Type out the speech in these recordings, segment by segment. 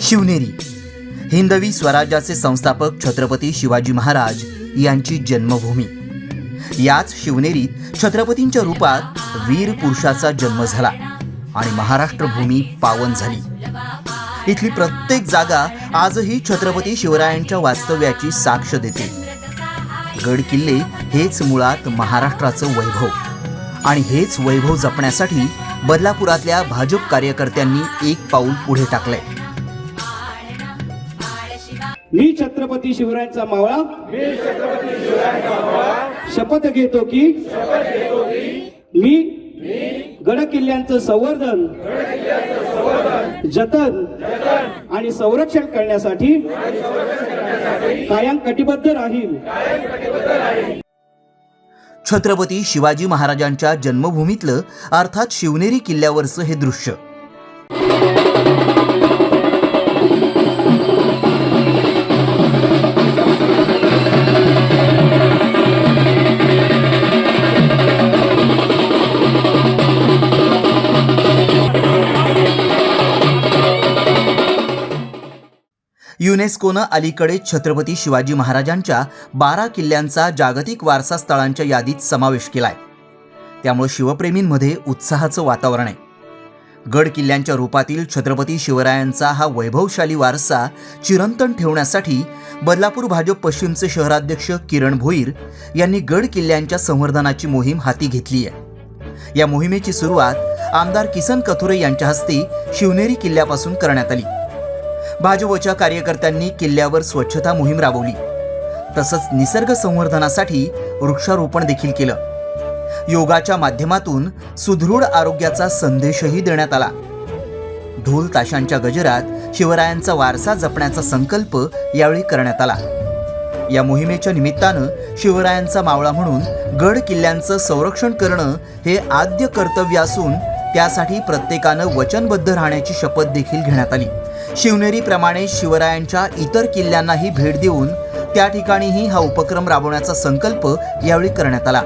शिवनेरी. हिंदवी स्वराज्याचे संस्थापक छत्रपती शिवाजी महाराज यांची जन्मभूमी. याच शिवनेरीत छत्रपतींच्या रूपात वीर पुरुषाचा जन्म झाला आणि महाराष्ट्र भूमी पावन झाली. इथली प्रत्येक जागा आजही छत्रपती शिवरायांच्या वास्तव्याची साक्ष देते. गड किल्ले हेच मुळात महाराष्ट्राचं वैभव आणि हेच वैभव जपण्यासाठी बदलापुरातल्या भाजप कार्यकर्त्यांनी एक पाऊल पुढे टाकलंय. मी छत्रपती शिवरायांचा मावळा. शपथ घेतो की मी गड किल्ल्यांचं संवर्धन जतन आणि संरक्षण करण्यासाठी कायम कटिबद्ध राहील. छत्रपती शिवाजी महाराजांच्या जन्मभूमीतलं अर्थात शिवनेरी किल्ल्यावरचं हे दृश्य. युनेस्कोनं अलीकडे छत्रपती शिवाजी महाराजांच्या बारा किल्ल्यांचा जागतिक वारसा स्थळांच्या यादीत समावेश केलाय. त्यामुळे शिवप्रेमींमध्ये उत्साहाचं वातावरण आहे. गड किल्ल्यांच्या रूपातील छत्रपती शिवरायांचा हा वैभवशाली वारसा चिरंतन ठेवण्यासाठी बदलापूर भाजप पश्चिमचे शहराध्यक्ष किरण भोईर यांनी गड किल्ल्यांच्या संवर्धनाची मोहीम हाती घेतली आहे. या मोहिमेची सुरुवात आमदार किसन कथोरे यांच्या हस्ते शिवनेरी किल्ल्यापासून करण्यात आली. भाजपच्या कार्यकर्त्यांनी किल्ल्यावर स्वच्छता मोहीम राबवली. तसंच निसर्ग संवर्धनासाठी वृक्षारोपण देखील केलं. योगाच्या माध्यमातून सुदृढ आरोग्याचा संदेशही देण्यात आला. ढोल ताशांच्या गजरात शिवरायांचा वारसा जपण्याचा संकल्प यावेळी करण्यात आला. या मोहिमेच्या निमित्तानं शिवरायांचा मावळा म्हणून गड किल्ल्यांचं संरक्षण करणं हे आद्य कर्तव्य असून त्यासाठी प्रत्येकानं वचनबद्ध राहण्याची शपथ देखील घेण्यात आली. शिवनेरीप्रमाणे शिवरायांच्या इतर किल्ल्यांनाही भेट देऊन त्या ठिकाणीही हा उपक्रम राबवण्याचा संकल्प यावेळी करण्यात आला.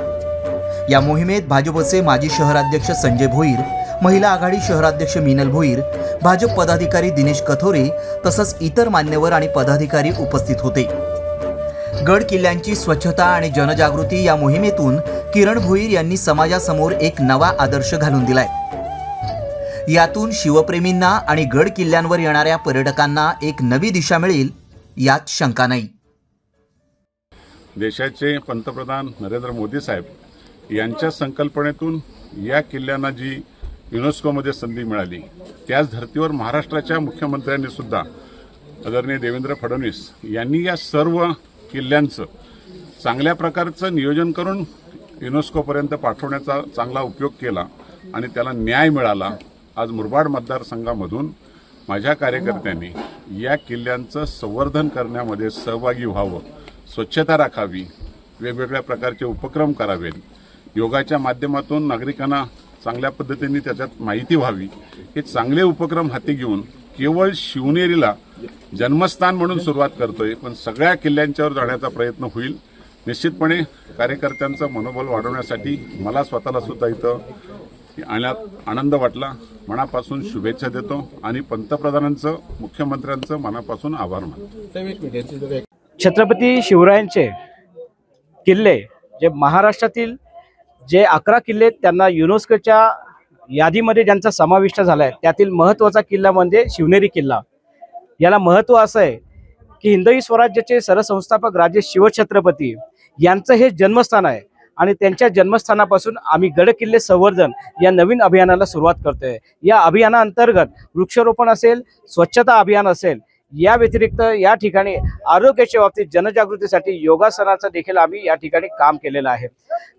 या मोहिमेत भाजपचे माजी शहराध्यक्ष संजय भोईर महिला आघाडी शहराध्यक्ष मिनल भोईर भाजप पदाधिकारी दिनेश कथोरे तसंच इतर मान्यवर आणि पदाधिकारी उपस्थित होते. गड किल्ल्यांची स्वच्छता आणि जनजागृती या मोहिमेतून किरण भोईर यांनी समाजासमोर एक नवा आदर्श घालून दिलाय. यातून शिवप्रेमींना आणि गड किल्ल्यांवर येणाऱ्या पर्यटकांना एक नवी दिशा मिळेल यात शंका नाही. देशाचे पंतप्रधान नरेंद्र मोदी साहेब यांच्या संकल्पनेतून या किल्ल्यांना जी युनेस्कोमध्ये संधी मिळाली त्याच धर्तीवर महाराष्ट्राच्या मुख्यमंत्र्यांनी सुद्धा आदरणीय देवेंद्र फडणवीस यांनी या सर्व किल्ल्यांचं चांगल्या प्रकारचं नियोजन करून युनेस्कोपर्यंत पाठवण्याचा चांगला उपयोग केला आणि त्याला न्याय मिळाला आज मुरबाड मतदारसंघामधून माझ्या कार्यकर्त्यांनी या किल्ल्यांचं संवर्धन करण्यामध्ये सहभागी व्हावं स्वच्छता राखावी वेगवेगळ्या प्रकारचे उपक्रम करावेत. योगाच्या माध्यमातून नागरिकांना चांगल्या पद्धतीने त्याच्यात माहिती व्हावी. हे चांगले उपक्रम हाती घेऊन केवळ शिवनेरीला जन्मस्थान म्हणून सुरुवात करतोय पण सगळ्या किल्ल्यांच्यावर जाण्याचा प्रयत्न होईल. निश्चितपणे कार्यकर्त्यांचं मनोबल वाढवण्यासाठी मला स्वतःला सुद्धा इथं आणण्यात आनंद वाटला. मनापासून शुभेच्छा देतो आणि पंतप्रधानांचं मुख्यमंत्र्यांचं मनापासून आभार मानतो. छत्रपती शिवरायांचे किल्ले जे महाराष्ट्रातील जे अकरा किल्ले आहेत, त्यांना युनेस्कोच्या यादीमध्ये ज्यांचा समाविष्ट झाला आहे त्यातील महत्त्वाचा किल्ला म्हणजे शिवनेरी किल्ला. याला महत्त्व असं आहे की हिंदवी स्वराज्याचे सरसंस्थापक राजे शिवछत्रपती यांचं हे जन्मस्थान आहे. आणि त्यांच्या जन्मस्थानापासून आम्ही गड किल्ले संवर्धन या नवीन अभियानाला सुरुवात करतोय. या अभियानाअंतर्गत वृक्षारोपण असेल स्वच्छता अभियान असेल या व्यतिरिक्त या ठिकाणी आरोग्याच्या बाबतीत जनजागृतीसाठी योगासनाचं देखील आम्ही या ठिकाणी काम केलेलं आहे.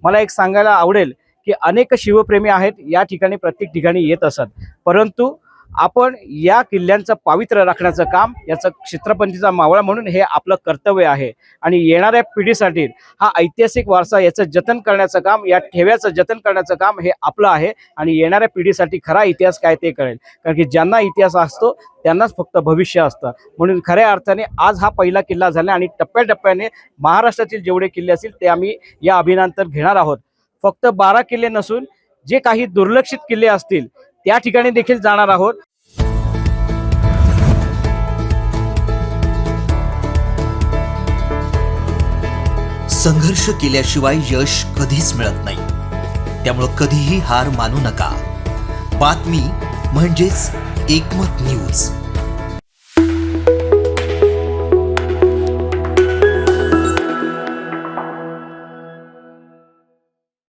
मला एक सांगायला आवडेल की अनेक शिवप्रेमी आहेत या ठिकाणी प्रत्येक ठिकाणी येत असत. परंतु आपण या किल्ल्यांचं पावित्र्य राखण्याचं काम याचं छत्रपतीचा मावळा म्हणून हे आपलं कर्तव्य आहे. आणि येणाऱ्या पिढीसाठी हा ऐतिहासिक वारसा याचं जतन करण्याचं काम या ठेव्याचं जतन करण्याचं काम हे आपलं आहे. आणि येणाऱ्या पिढीसाठी खरा इतिहास काय ते कळेल. कारण की ज्यांना इतिहास असतो त्यांनाच फक्त भविष्य असतं. म्हणून खऱ्या अर्थाने आज हा पहिला किल्ला झाला आणि टप्प्याटप्प्याने महाराष्ट्रातील जेवढे किल्ले असतील ते आम्ही या अभियानांतर घेणार आहोत. फक्त बारा किल्ले नसून जे काही दुर्लक्षित किल्ले असतील त्या ठिकाणी देखील जाणार आहोत. संघर्ष केल्याशिवाय यश कधीच मिळत नाही. त्यामुळं कधीही हार मानू नका. बातमी म्हणजेच एकमत न्यूज.